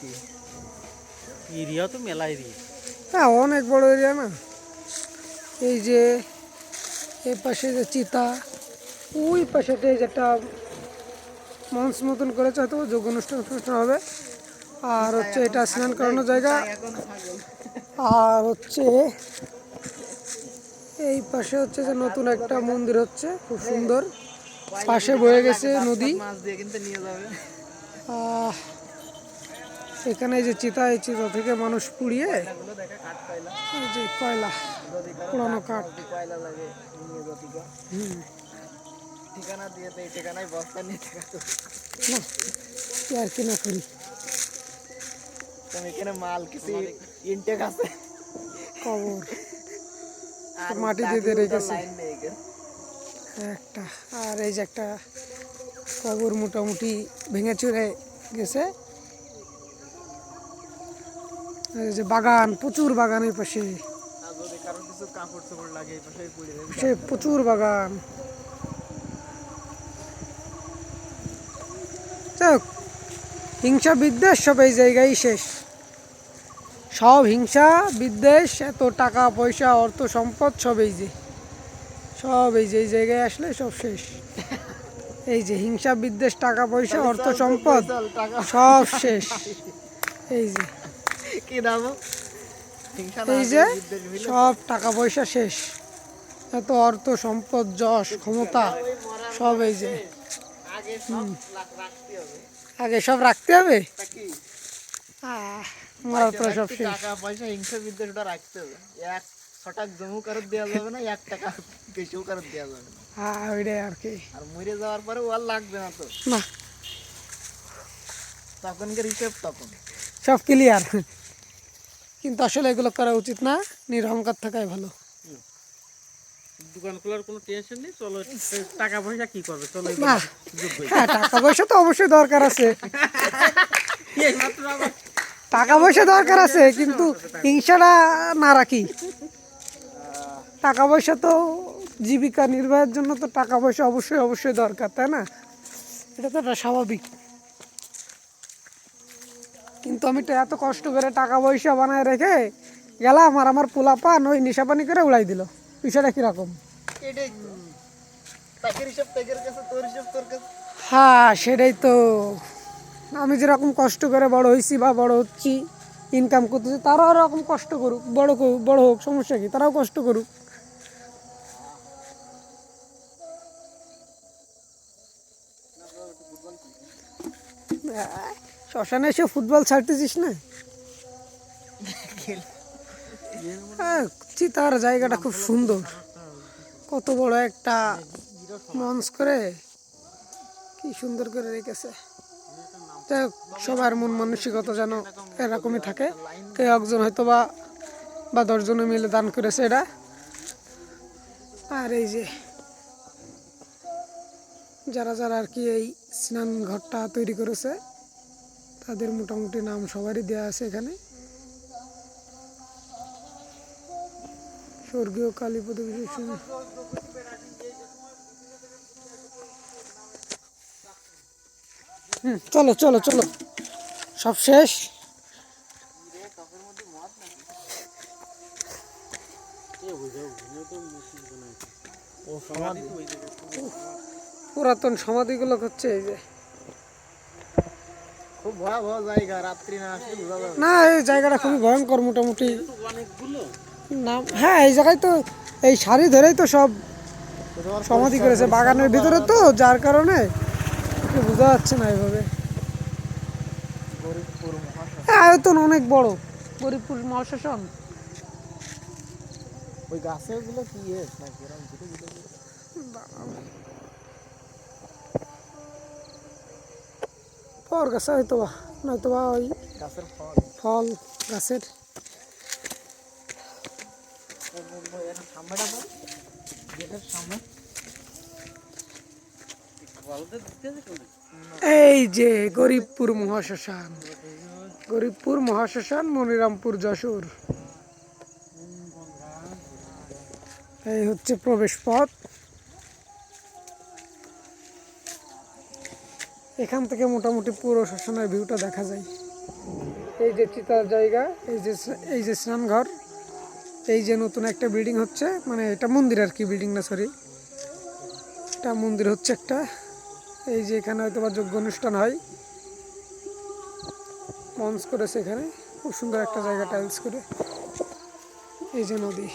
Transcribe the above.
কি? এরিয়া তো মেলা এরিয়া। হ্যাঁ অনেক বড় এরিয়া না? এই যে, এই পাশে যে চিতা, ওই পাশে যে একটা মঞ্চ মতন করেছে, হয়তো যোগ অনুষ্ঠান অনুষ্ঠান হবে। আর হচ্ছে এটা স্নান করানোর জায়গা। আর হচ্ছে এই পাশে হচ্ছে যে নতুন একটা মন্দির হচ্ছে, খুব সুন্দর। পাশে বয়ে গেছে নদী। নিয়ে যাবে এখানে এই যে চিতা এই চিতা থেকে মানুষ পুড়িয়ে এই যে কয়লা পুরানো কাঠ। কয়লা লাগে ঠিকানা দিয়ে তো এই ঠিকানায় বস্তা নিয়ে টাকা তো আর কি না করি? তুমি এখানে মাল কিছু ইনটেক আছে? কবর। মাটি দিয়ে রেখেছে। একটা আর এই যে একটা কবর মোটামুটি ভেঙে চুরে গেছে। যে বাগান প্রচুর বাগান এই পাশে। সে প্রচুর বাগান। হিংসা বিদ্বেষ সব এই জায়গায় শেষ। সব হিংসা বিদ্বেষ এত টাকা পয়সা অর্থ সম্পদ সব এই যে। সব এই যে এই জায়গায় আসলে সব শেষ। এই যে হিংসা বিদ্বেষ টাকা পয়সা অর্থ সম্পদ সব শেষ। এই যে। কি দাম এই যে। সব টাকা পয়সা শেষ। এত অর্থ সম্পদ যশ ক্ষমতা সব এই যে। আগে সব রাখতে হবে। মরার পরে সব শেষ। টাকা পয়সা হিংসা বিদ্বেষ ওটা রাখতে হবে। এক ছটাক জমু কারত দেওয়া যাবে না এক টাকা বেশিও কারত দেওয়া যাবে না। হ্যাঁ ওইটাই আর কি। আর মরে যাওয়ার পরে ও আর লাগবে না তো। না। তখনকার হিসেব তখন। সব ক্লিয়ার কিন্তু আসলে এগুলো করা উচিত না নিরহংকার থাকাই ভালো। দোকান খোলার কোনো টেনশন নেই চলো টাকা পয়সা কি করবে? চলো না হ্যাঁ টাকা পয়সা তো অবশ্যই দরকার আছে। টাকা পয়সা দরকার আছে কিন্তু হিংসাটা না রাখি। টাকা পয়সা তো জীবিকা নির্বাহের জন্য তো টাকা পয়সা অবশ্যই অবশ্যই দরকার তাই না? এটা তো একটা স্বাভাবিক। কিন্তু আমি তো এত কষ্ট করে টাকা পয়সা বানায় রেখে গেলাম আর আমার পোলা পান ওই নেশা পানি করে উড়াই দিল। বিষয়টা কীরকম? হ্যাঁ সেটাই তো। আমি যেরকম কষ্ট করে বড় হয়েছি বা বড় হচ্ছি ইনকাম করতেছি তারাও ওরকম কষ্ট করুক বড় করুক বড় হোক সমস্যা কি? তারাও কষ্ট করুক। শ্মশানে এসে ফুটবল ছাড়তেছিস না? হ্যাঁ, চিতার জায়গাটা খুব সুন্দর। কত বড় একটা মঞ্চ করে কি সুন্দর করে রেখেছে। সবার মন মানসিকতা যেন এরকমই থাকে। কেউ একজন হয়তো বা বা দশজনে মিলে দান করেছে এটা। আর এই যে যারা যারা আর কি এই স্নান ঘরটা তৈরি করেছে তাদের মোটামুটি নাম সবারই দেওয়া আছে এখানে। স্বর্গীয় কালীপদ বিশেষ হুম, চলো চলো চলো। সব শেষ? পুরাতন সমাধিগুলো হচ্ছে এই যে। খুব ভয়াবহ জায়গা রাত্রি না আসলে বোঝা যাবে না। এই জায়গাটা খুবই ভয়ঙ্কর মোটামুটি। অনেকগুলো নাম হ্যাঁ এই জায়গায় তো এই সারি ধরেই তো সব সমাধি করেছে বাগানের ভিতরে তো যার কারণে বোঝা যাচ্ছে না এইভাবে। হ্যাঁ, আয়তন অনেক বড়। গরিবপুর মহাশাসন। ওই গাছেরগুলো কি এস নাকি পর গাছে হয়তো বা নয়তো বা ওই ফল গাছের। এই যে গরিবপুর মহাশ্মশান গরিবপুর মহাশ্মশান মনিরামপুর যশোর। এই হচ্ছে প্রবেশ পথ। এখান থেকে মোটামুটি পুরো শ্মশানের ভিউটা দেখা যায়। এই যে চিতার জায়গা, এই যে এই যে স্নানঘর, এই যে নতুন একটা বিল্ডিং হচ্ছে মানে এটা মন্দির আর কি বিল্ডিং না সরি এটা মন্দির হচ্ছে একটা। এই যে এখানে হয়তো বা যোগ্য অনুষ্ঠান হয়। মঞ্চ করেছে এখানে। খুব সুন্দর একটা জায়গা টাইলস করে। এই যে নদী।